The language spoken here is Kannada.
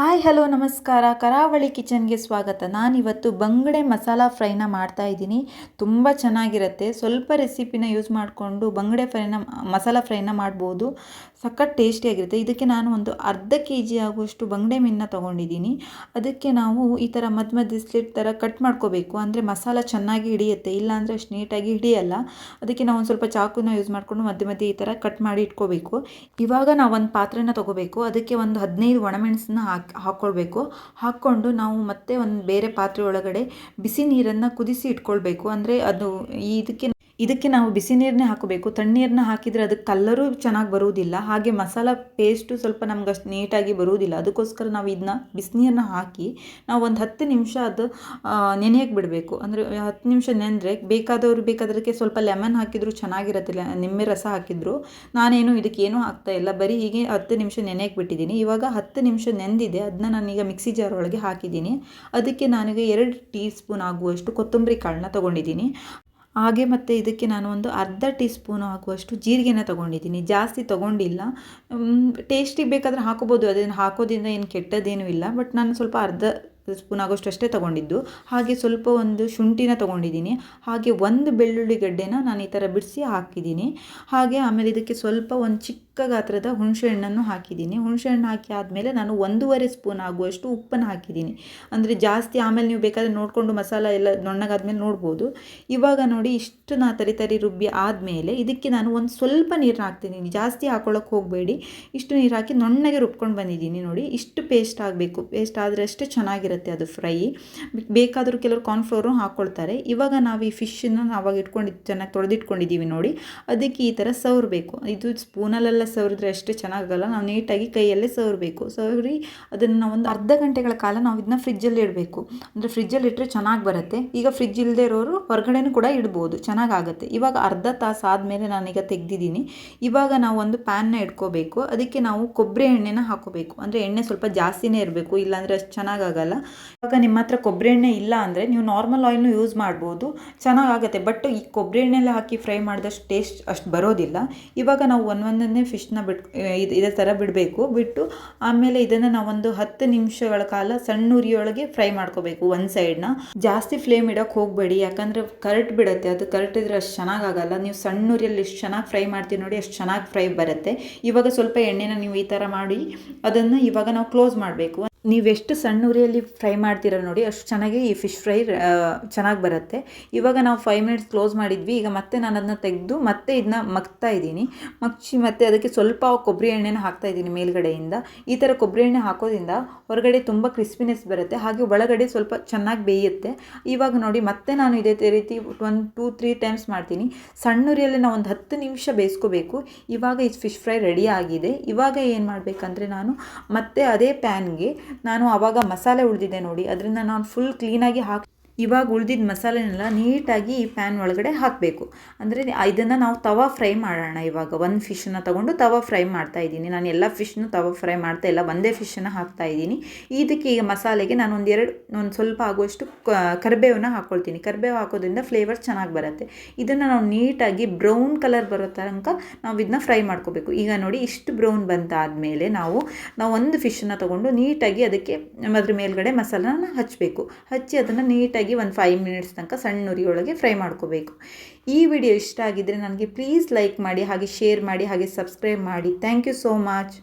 ಹಾಯ್, ಹಲೋ, ನಮಸ್ಕಾರ. ಕರಾವಳಿ ಕಿಚನ್ಗೆ ಸ್ವಾಗತ. ನಾನಿವತ್ತು ಬಂಗಡೆ ಮಸಾಲ ಫ್ರೈನ ಮಾಡ್ತಾ ಇದ್ದೀನಿ. ತುಂಬ ಚೆನ್ನಾಗಿರುತ್ತೆ. ಸ್ವಲ್ಪ ರೆಸಿಪಿನ ಯೂಸ್ ಮಾಡಿಕೊಂಡು ಬಂಗಡೆ ಫ್ರೈನ, ಮಸಾಲ ಫ್ರೈನ ಮಾಡ್ಬೋದು. ಸಖತ್ ಟೇಸ್ಟಿಯಾಗಿರುತ್ತೆ. ಇದಕ್ಕೆ ನಾನು ಒಂದು ಅರ್ಧ ಕೆ ಜಿ ಆಗುವಷ್ಟು ಬಂಗಡೆ ಮೀನನ್ನ ತೊಗೊಂಡಿದ್ದೀನಿ. ಅದಕ್ಕೆ ನಾವು ಈ ಥರ ಮಧ್ಯ ಮಧ್ಯ ಸ್ಲಿಟ್ ಥರ ಕಟ್ ಮಾಡ್ಕೋಬೇಕು. ಅಂದರೆ ಮಸಾಲ ಚೆನ್ನಾಗಿ ಹಿಡಿಯುತ್ತೆ. ಇಲ್ಲಾಂದರೆ ಅಷ್ಟು ನೀಟಾಗಿ ಹಿಡಿಯಲ್ಲ. ಅದಕ್ಕೆ ನಾವು ಒಂದು ಸ್ವಲ್ಪ ಚಾಕುನ ಯೂಸ್ ಮಾಡಿಕೊಂಡು ಮಧ್ಯೆ ಮಧ್ಯೆ ಈ ಥರ ಕಟ್ ಮಾಡಿ ಇಟ್ಕೋಬೇಕು. ಇವಾಗ ನಾವು ಒಂದು ಪಾತ್ರೆನ ತೊಗೋಬೇಕು. ಅದಕ್ಕೆ ಒಂದು ಹದಿನೈದು ಒಣಮೆಣಸನ್ನ ಹಾಕಿ ಹಾಕ್ಕೊಳ್ಬೇಕು ಹಾಕ್ಕೊಂಡು ನಾವು ಮತ್ತೆ ಒಂದು ಬೇರೆ ಪಾತ್ರೆ ಒಳಗಡೆ ಬಿಸಿ ನೀರನ್ನು ಕುದಿಸಿ ಇಟ್ಕೊಳ್ಬೇಕು. ಅಂದರೆ ಅದು ಇದಕ್ಕೆ ಇದಕ್ಕೆ ನಾವು ಬಿಸಿ ನೀರನ್ನೇ ಹಾಕಬೇಕು. ತಣ್ಣೀರನ್ನ ಹಾಕಿದರೆ ಅದಕ್ಕೆ ಕಲ್ಲರು ಚೆನ್ನಾಗಿ ಬರುವುದಿಲ್ಲ. ಹಾಗೆ ಮಸಾಲ ಪೇಸ್ಟು ಸ್ವಲ್ಪ ನಮ್ಗೆ ಅಷ್ಟು ನೀಟಾಗಿ ಬರುವುದಿಲ್ಲ. ಅದಕ್ಕೋಸ್ಕರ ನಾವು ಇದನ್ನ ಬಿಸಿನೀರನ್ನ ಹಾಕಿ ನಾವು ಒಂದು ಹತ್ತು ನಿಮಿಷ ಅದು ನೆನೆಯಕ್ಕೆ ಬಿಡಬೇಕು. ಅಂದರೆ ಹತ್ತು ನಿಮಿಷ ನೆನೆದ್ರೆ ಬೇಕಾದವರು ಬೇಕಾದ್ರಕ್ಕೆ ಸ್ವಲ್ಪ ಲೆಮನ್ ಹಾಕಿದರೂ ಚೆನ್ನಾಗಿರುತ್ತೆ ನಿಂಬೆ ರಸ ಹಾಕಿದ್ರು. ನಾನೇನು ಇದಕ್ಕೆ ಹಾಕ್ತಾ ಇಲ್ಲ. ಬರೀ ಹೀಗೆ ಹತ್ತು ನಿಮಿಷ ನೆನೆಯಕ್ಕೆ ಬಿಟ್ಟಿದ್ದೀನಿ. ಇವಾಗ ಹತ್ತು ನಿಮಿಷ ನೆಂದಿದೆ. ಅದನ್ನ ನಾನೀಗ ಮಿಕ್ಸಿ ಜಾರ್ ಒಳಗೆ ಹಾಕಿದ್ದೀನಿ. ಅದಕ್ಕೆ ನನಗೆ ಎರಡು ಟೀ ಸ್ಪೂನ್ ಆಗುವಷ್ಟು ಕೊತ್ತಂಬರಿ ಕಾಳನ್ನ ತೊಗೊಂಡಿದ್ದೀನಿ. ಹಾಗೆ ಮತ್ತು ಇದಕ್ಕೆ ನಾನು ಒಂದು ಅರ್ಧ ಟೀ ಸ್ಪೂನು ಆಗುವಷ್ಟು ಜೀರಿಗೆನ ತೊಗೊಂಡಿದ್ದೀನಿ. ಜಾಸ್ತಿ ತೊಗೊಂಡಿಲ್ಲ. ಟೇಸ್ಟಿಗೆ ಬೇಕಾದರೆ ಹಾಕೋಬೋದು. ಅದನ್ನು ಹಾಕೋದ್ರಿಂದ ಏನು ಕೆಟ್ಟದೇನೂ ಇಲ್ಲ. ಬಟ್ ನಾನು ಸ್ವಲ್ಪ ಅರ್ಧ ಸ್ಪೂನ್ ಆಗೋಷ್ಟು ಅಷ್ಟೇ ತೊಗೊಂಡಿದ್ದು. ಹಾಗೆ ಸ್ವಲ್ಪ ಒಂದು ಶುಂಠಿನ ತೊಗೊಂಡಿದ್ದೀನಿ. ಹಾಗೆ ಒಂದು ಬೆಳ್ಳುಳ್ಳಿ ಗಡ್ಡೆನ ನಾನು ಈ ಥರ ಬಿಡಿಸಿ ಹಾಕಿದ್ದೀನಿ. ಹಾಗೆ ಆಮೇಲೆ ಇದಕ್ಕೆ ಸ್ವಲ್ಪ ಒಂದು ಚಿಕ್ಕ ಗಾತ್ರದ ಹುಣಸೆ ಹಣ್ಣನ್ನು ಹಾಕಿದ್ದೀನಿ. ಹುಣಸೆ ಹಣ್ಣು ಹಾಕಿ ಆದಮೇಲೆ ನಾನು ಒಂದೂವರೆ ಸ್ಪೂನ್ ಆಗುವಷ್ಟು ಉಪ್ಪನ್ನು ಹಾಕಿದ್ದೀನಿ. ಅಂದರೆ ಜಾಸ್ತಿ ಆಮೇಲೆ ನೀವು ಬೇಕಾದರೆ ನೋಡಿಕೊಂಡು ಮಸಾಲ ಎಲ್ಲ ನುಣ್ಣಗಾದ್ಮೇಲೆ ನೋಡ್ಬೋದು. ಇವಾಗ ನೋಡಿ ಇಷ್ಟು ನಾ ತರಿ ತರಿ ರುಬ್ಬಿ ಆದಮೇಲೆ ಇದಕ್ಕೆ ನಾನು ಒಂದು ಸ್ವಲ್ಪ ನೀರನ್ನ ಹಾಕ್ತಿದ್ದೀನಿ. ಜಾಸ್ತಿ ಹಾಕೊಳ್ಳೋಕೆ ಹೋಗಬೇಡಿ. ಇಷ್ಟು ನೀರು ಹಾಕಿ ನುಣ್ಣಗೆ ರುಬ್ಕೊಂಡು ಬಂದಿದ್ದೀನಿ ನೋಡಿ. ಇಷ್ಟು ಪೇಸ್ಟ್ ಆಗಬೇಕು. ಪೇಸ್ಟ್ ಆದರೆ ಅಷ್ಟೇ ಚೆನ್ನಾಗಿರುತ್ತೆ. ಅದು ಫ್ರೈ. ಬೇಕಾದರೂ ಕೆಲವರು ಕಾರ್ನ್ಫ್ಲೋರು ಹಾಕ್ಕೊಳ್ತಾರೆ ಇವಾಗ ನಾವು ಈ ಫಿಶನ್ನು ಆವಾಗ ಇಟ್ಕೊಂಡು ಚೆನ್ನಾಗಿ ತೊಳೆದಿಟ್ಕೊಂಡಿದ್ದೀವಿ ನೋಡಿ. ಅದಕ್ಕೆ ಈ ಥರ ಸವರಬೇಕು. ಇದು ಸ್ಪೂನಲ್ಲೆಲ್ಲ ಸವರಿದ್ರೆ ಅಷ್ಟೇ ಚೆನ್ನಾಗಲ್ಲ. ನಾವು ನೀಟಾಗಿ ಕೈಯಲ್ಲೇ ಸವರಬೇಕು. ಸವರಿ ಅದನ್ನು ಒಂದು ಅರ್ಧ ಗಂಟೆಗಳ ಕಾಲ ನಾವು ಇದನ್ನ ಫ್ರಿಜ್ಜಲ್ಲಿ ಇಡಬೇಕು. ಅಂದರೆ ಫ್ರಿಜ್ಜಲ್ಲಿ ಇಟ್ಟರೆ ಚೆನ್ನಾಗಿ ಬರುತ್ತೆ. ಈಗ ಫ್ರಿಜ್ ಇಲ್ಲದೆ ಇರೋರು ಹೊರಗಡೆನೂ ಕೂಡ ಇಡ್ಬೋದು. ಚೆನ್ನಾಗಾಗುತ್ತೆ. ಇವಾಗ ಅರ್ಧ ತಾಸು ಆದಮೇಲೆ ನಾನೀಗ ತೆಗೆದಿದ್ದೀನಿ. ಇವಾಗ ನಾವು ಒಂದು ಪ್ಯಾನ್ನ ಇಟ್ಕೋಬೇಕು. ಅದಕ್ಕೆ ನಾವು ಕೊಬ್ಬರಿ ಎಣ್ಣೆನ ಹಾಕೋಬೇಕು. ಅಂದರೆ ಎಣ್ಣೆ ಸ್ವಲ್ಪ ಜಾಸ್ತಿನೇ ಇರಬೇಕು. ಇಲ್ಲಾಂದರೆ ಅಷ್ಟು ಚೆನ್ನಾಗಾಗಲ್ಲ. ಇವಾಗ ನಿಮ್ಮ ಹತ್ರ ಕೊಬ್ಬರಿ ಎಣ್ಣೆ ಇಲ್ಲ ಅಂದರೆ ನೀವು ನಾರ್ಮಲ್ ಆಯಿಲ್ನು ಯೂಸ್ ಮಾಡ್ಬೋದು. ಚೆನ್ನಾಗಾಗುತ್ತೆ. ಬಟ್ ಈ ಕೊಬ್ಬರಿ ಎಣ್ಣೆಲ್ಲ ಹಾಕಿ ಫ್ರೈ ಮಾಡಿದಷ್ಟು ಟೇಸ್ಟ್ ಅಷ್ಟು ಬರೋದಿಲ್ಲ. ಇವಾಗ ನಾವು ಒಂದೊಂದನ್ನೇ ಫಿಶ್ನ ಬಿಟ್ ಇದು ಇದೇ ಥರ ಬಿಡಬೇಕು. ಬಿಟ್ಟು ಆಮೇಲೆ ಇದನ್ನು ನಾವೊಂದು ಹತ್ತು ನಿಮಿಷಗಳ ಕಾಲ ಸಣ್ಣ ಉರಿಯೊಳಗೆ ಫ್ರೈ ಮಾಡ್ಕೋಬೇಕು ಒಂದು ಸೈಡ್ನ ಜಾಸ್ತಿ ಫ್ಲೇಮ್ ಇಡೋಕೆ ಹೋಗಬೇಡಿ. ಯಾಕಂದರೆ ಕರೆಕ್ಟ್ ಬಿಡುತ್ತೆ. ಅದು ಕರೆಕ್ಟ್ ಇದ್ರೆ ಅಷ್ಟು ಚೆನ್ನಾಗಾಗಲ್ಲ. ನೀವು ಸಣ್ಣ ಉರಿಯಲ್ಲಿ ಎಷ್ಟು ಚೆನ್ನಾಗಿ ಫ್ರೈ ಮಾಡ್ತೀವಿ ನೋಡಿ ಅಷ್ಟು ಚೆನ್ನಾಗಿ ಫ್ರೈ ಬರುತ್ತೆ. ಇವಾಗ ಸ್ವಲ್ಪ ಎಣ್ಣೆನ ನೀವು ಈ ಥರ ಮಾಡಿ ಅದನ್ನು ಇವಾಗ ನಾವು ಕ್ಲೋಸ್ ಮಾಡಬೇಕು. ನೀವೆಷ್ಟು ಸಣ್ಣ ಉರಿಯಲ್ಲಿ ಫ್ರೈ ಮಾಡ್ತೀರ ನೋಡಿ, ಅಷ್ಟು ಚೆನ್ನಾಗಿ ಈ ಫಿಶ್ ಫ್ರೈ ಚೆನ್ನಾಗಿ ಬರುತ್ತೆ. ಇವಾಗ ನಾವು ಫೈವ್ ಮಿನಿಟ್ಸ್ ಕ್ಲೋಸ್ ಮಾಡಿದ್ವಿ, ಈಗ ಮತ್ತೆ ನಾನು ಅದನ್ನ ತೆಗೆದು ಮತ್ತೆ ಇದನ್ನ ಮಗ್ತಾ ಇದ್ದೀನಿ. ಮಗ್ಚಿ ಮತ್ತೆ ಅದಕ್ಕೆ ಸ್ವಲ್ಪ ಕೊಬ್ಬರಿ ಎಣ್ಣೆನ ಹಾಕ್ತಾ ಇದ್ದೀನಿ ಮೇಲ್ಗಡೆಯಿಂದ. ಈ ಥರ ಕೊಬ್ಬರಿ ಎಣ್ಣೆ ಹಾಕೋದ್ರಿಂದ ಹೊರಗಡೆ ತುಂಬ ಕ್ರಿಸ್ಪಿನೆಸ್ ಬರುತ್ತೆ, ಹಾಗೆ ಒಳಗಡೆ ಸ್ವಲ್ಪ ಚೆನ್ನಾಗಿ ಬೇಯುತ್ತೆ. ಇವಾಗ ನೋಡಿ, ಮತ್ತೆ ನಾನು ಇದೇ ರೀತಿ ಒಂದು ಟೂ ತ್ರೀ ಟೈಮ್ಸ್ ಮಾಡ್ತೀನಿ. ಸಣ್ಣ ಉರಿಯಲ್ಲಿ ನಾವು ಒಂದು ಹತ್ತು ನಿಮಿಷ ಬೇಯಿಸ್ಕೋಬೇಕು. ಇವಾಗ ಈ ಫಿಶ್ ಫ್ರೈ ರೆಡಿ ಆಗಿದೆ. ಇವಾಗ ಏನು ಮಾಡಬೇಕಂದ್ರೆ ನಾನು ಮತ್ತೆ ಅದೇ ಪ್ಯಾನ್ಗೆ ನಾನು ಆವಾಗ ಮಸಾಲೆ ಉಳಿದಿದೆ ನೋಡಿ. ಅದರಿಂದ ನಾನು ಫುಲ್ ಕ್ಲೀನಾಗಿ ಹಾಕಿ ಇವಾಗ ಉಳಿದಿದ್ದ ಮಸಾಲೆನೆಲ್ಲ ನೀಟಾಗಿ ಈ ಪ್ಯಾನ್ ಒಳಗಡೆ ಹಾಕಬೇಕು. ಅಂದರೆ ಇದನ್ನು ನಾವು ತವಾ ಫ್ರೈ ಮಾಡೋಣ ಇವಾಗ. ಒಂದು ಫಿಶನ್ನ ತೊಗೊಂಡು ತವಾ ಫ್ರೈ ಮಾಡ್ತಾ ಇದ್ದೀನಿ. ನಾನು ಎಲ್ಲ ಫಿಶ್ನು ತವಾ ಫ್ರೈ ಮಾಡ್ತಾ ಇಲ್ಲ, ಒಂದೇ ಫಿಶನ್ನು ಹಾಕ್ತಾ ಇದ್ದೀನಿ. ಇದಕ್ಕೆ ಈಗ ಮಸಾಲೆಗೆ ನಾನು ಒಂದು ಎರಡು, ಒಂದು ಸ್ವಲ್ಪ ಆಗುವಷ್ಟು ಕರಿಬೇವನ್ನ ಹಾಕ್ಕೊಳ್ತೀನಿ ಕರಿಬೇವು ಹಾಕೋದ್ರಿಂದ ಫ್ಲೇವರ್ ಚೆನ್ನಾಗಿ ಬರುತ್ತೆ. ಇದನ್ನು ನಾವು ನೀಟಾಗಿ ಬ್ರೌನ್ ಕಲರ್ ಬರೋ ತನಕ ನಾವು ಇದನ್ನ ಫ್ರೈ ಮಾಡ್ಕೋಬೇಕು. ಈಗ ನೋಡಿ ಇಷ್ಟು ಬ್ರೌನ್ ಬಂದಾದಮೇಲೆ ನಾವು ನಾವು ಒಂದು ಫಿಶನ್ನು ತೊಗೊಂಡು ನೀಟಾಗಿ ಅದಕ್ಕೆ ಅದ್ರ ಮೇಲ್ಗಡೆ ಮಸಾಲನ ಹಚ್ಚಬೇಕು ಹಚ್ಚಿ ಅದನ್ನು ನೀಟಾಗಿ ಒಂದು ಫೈವ್ ಮಿನಿಟ್ಸ್ ತನಕ ಸಣ್ಣ ಉರಿಯೊಳಗೆ ಫ್ರೈ ಮಾಡ್ಕೋಬೇಕು. ಈ ವಿಡಿಯೋ ಇಷ್ಟ ಆಗಿದ್ದರೆ ನನಗೆ ಪ್ಲೀಸ್ ಲೈಕ್ ಮಾಡಿ, ಹಾಗೆ ಶೇರ್ ಮಾಡಿ, ಹಾಗೆ ಸಬ್ಸ್ಕ್ರೈಬ್ ಮಾಡಿ. Thank you so much